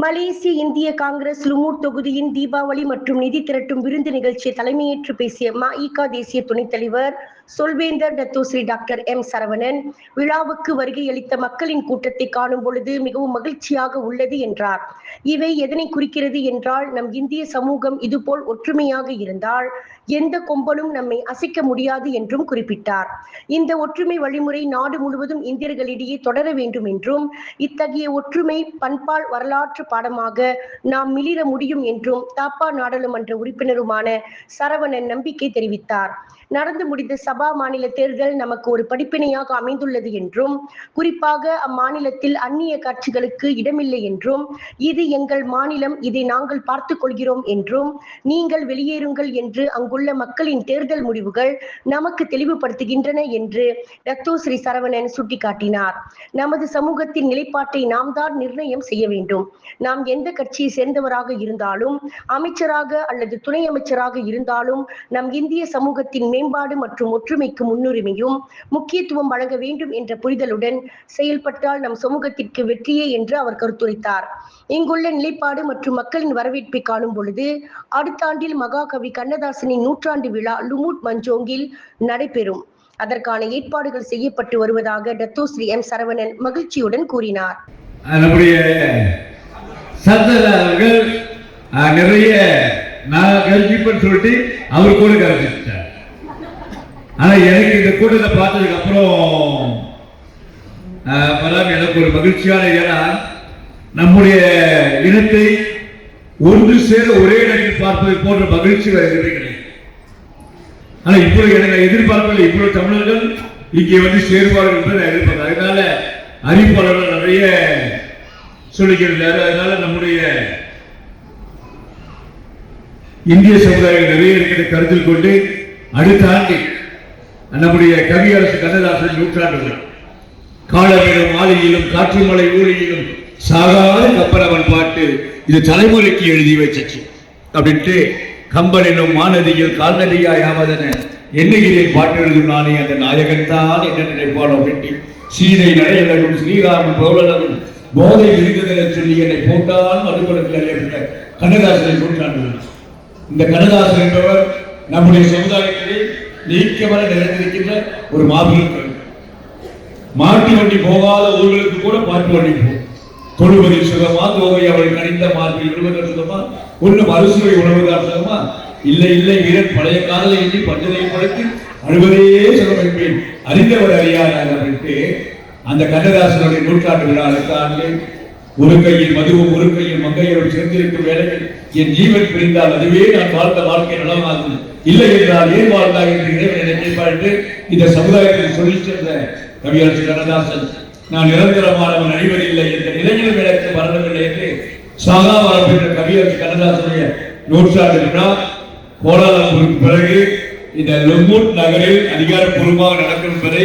மலேசிய இந்திய காங்கிரஸ் லுமூர் தொகுதியின் தீபாவளி மற்றும் நிதி திரட்டும் விருந்து நிகழ்ச்சியை தலைமையேற்று பேசிய மஇகா தேசிய துணைத் தலைவர் சொல்வேந்தர் தத்தோஸ்ரீ டாக்டர் எம் சரவணன். விழாவுக்கு வருகையளித்த மக்களின் கூட்டத்தை காணும் பொழுது மிகவும் மகிழ்ச்சியாக உள்ளது என்றார். இவை எதனை குறிக்கிறது என்றால் நம் இந்திய சமூகம் இதுபோல் ஒற்றுமையாக இருந்தால் எந்த கொம்பனும் நம்மை அசைக்க முடியாது என்றும் குறிப்பிட்டார். இந்த ஒற்றுமை வழிமுறை நாடு முழுவதும் இந்தியர்களிடையே தொடர வேண்டும் என்றும் இத்தகைய ஒற்றுமை பண்பால் வரலாற்று பாடமாக நாம் மிளிர முடியும் என்றும் தாப்பா நாடாளுமன்ற உறுப்பினருமான சரவணன் நம்பிக்கை தெரிவித்தார். நடந்து முடிந்த சபா மாநில தேர்தல் நமக்கு ஒரு படிப்பினையாக அமைந்துள்ளது என்றும் குறிப்பாக அம்மாநிலத்தில் அந்நிய கட்சிகளுக்கு இடமில்லை என்றும் இது எங்கள் மாநிலம் இதை நாங்கள் பார்த்துக் கொள்கிறோம் என்றும் நீங்கள் வெளியேறுங்கள் என்று அங்குள்ள மக்களின் தேர்தல் முடிவுகள் நமக்கு தெளிவுபடுத்துகின்றன என்று ரத்தோ ஸ்ரீ சரவணன் சுட்டிக்காட்டினார். நமது சமூகத்தின் நிலைப்பாட்டை நாம் தான் நிர்ணயம் செய்ய வேண்டும். நாம் எந்த கட்சியை சேர்ந்தவராக இருந்தாலும் அமைச்சராக அல்லது துணை அமைச்சராக இருந்தாலும் நம் இந்திய சமூகத்தின் மேம்பாடு மற்றும் ஒற்றுமைக்கு முன்னுரிமையும் முக்கியத்துவம் வழங்க வேண்டும் என்ற புரிதலுடன் செயல்பட்டால் நம் சமூகத்திற்கு வெற்றியே என்று அவர் கருத்துரைத்தார். இங்குள்ள நிலைப்பாடு மற்றும் மக்களின் வரவேற்பை காணும் பொழுது அடுத்த ஆண்டில் மகாகவி கண்ணதாசனின் நூற்றாண்டு விழா லுமுட் மஞ்சோங்கில் நடைபெறும். அதற்கான ஏற்பாடுகள் செய்யப்பட்டு வருவதாக டத்தோ ஸ்ரீ எம் சரவணன் மகிழ்ச்சியுடன் கூறினார். நம்முடைய சந்தன அவர்கள் நிறைய நான் கல்விப்பன்னு சொல்லிட்டு அவர் கூட கருத்துட்டார் ஆனா எனக்கு இந்த கூட்டத்தை பார்த்ததுக்கு அப்புறம் எனக்கு ஒரு மகிழ்ச்சியான ஏன்னா நம்முடைய இனத்தை ஒன்று சேர ஒரே இடத்தில் பார்ப்பதை போன்ற மகிழ்ச்சி எதுவுமே கிடையாது. ஆனால் இப்பொழுது எனக்கு எதிர்பார்ப்பில் இவ்வளவு தமிழர்கள் இங்கே வந்து சேருவார்கள் என்று நான் எதிர்பார்க்கிறேன். அதனால அறிவிப்பாளர்கள் நிறைய சொல்லிக்கிறாரு அதனால நம்முடைய இந்திய சமுதாயம் நிறைய இருக்கிற கருத்தில் கொண்டு அடுத்த ஆண்டு நம்முடைய கவியரசு கண்ணதாசன் நூற்றாண்டு விழா. காலவேகம் மாலையிலும் காற்று மலை ஊழியிலும் சாகாத கப்பலவன் பாட்டு இது தலைமுறைக்கு எழுதி வச்சு அப்படின்ட்டு கம்பன் மாநதியில் கால்நடையாய் ஆவதென எண்ணுகிறேன் பாட்டு எழுதும் நானே அந்த நாயகன் தான் என்ன நினைப்பான் அப்படின்ட்டு சீதை நடையழகும் ஸ்ரீராமன் பௌலனும் போதை இருந்ததென சொல்லி என்னை போட்டால் மறுபுறத்தில் என்ற கண்ணதாசனை நூற்றாண்டு இந்த கண்ணதாசன் என்பவர் நம்முடைய சமுதாயத்திலே நீக்கமர நிறைந்திருக்கின்ற ஒரு மாபெரும் மாட்டு வண்டி போகாத ஊர்களுக்கு கூட மாட்டு வண்டி போகும் தொழுவதில் சுகமா தோவை அவள் கனிந்த மார்பில் விடுவதற்கு சுகமா ஒன்றும் அறுசுவை உணவுதான் சுகமா. இல்லை இல்லை வீரன் பழைய காதலை எண்ணி பஞ்சனை படைத்து அழுவதே சுகம் என்பேன். அறிந்தவர் அறியாதார் அப்படின்ட்டு அந்த கண்ணதாசனுடைய நூற்றாண்டு விழா அடுத்த ஆண்டு ஒரு கையில் மதுவும் ஒரு கையில் மங்கையரும் சேர்ந்திருக்கும் வேலையில் என் ஜீவன் பிரிந்தால் அதுவே நான் வாழ்ந்த வாழ்க்கை நலமாகும். இல்லை என்றால் ஏன் வாழ்ந்தாய் என்று இறைவன் என்னை என்று இந்த சமுதாயத்தில் சொல்லி சென்ற கவியரசு கண்ணதாசன் நான் நிரந்தரமானவன் அழிவதில்லை என்ற நிலையிலும் எனக்கு மரணமில்லை என்று சாகாவரம் என்ற கவியரசு கண்ணதாசனுடைய நூற்றாண்டு விழா கோலாலம்பூருக்கு பிறகு இந்த லொம்பூட் நகரில் அதிகாரப்பூர்வமாக நடக்கும் என்பதை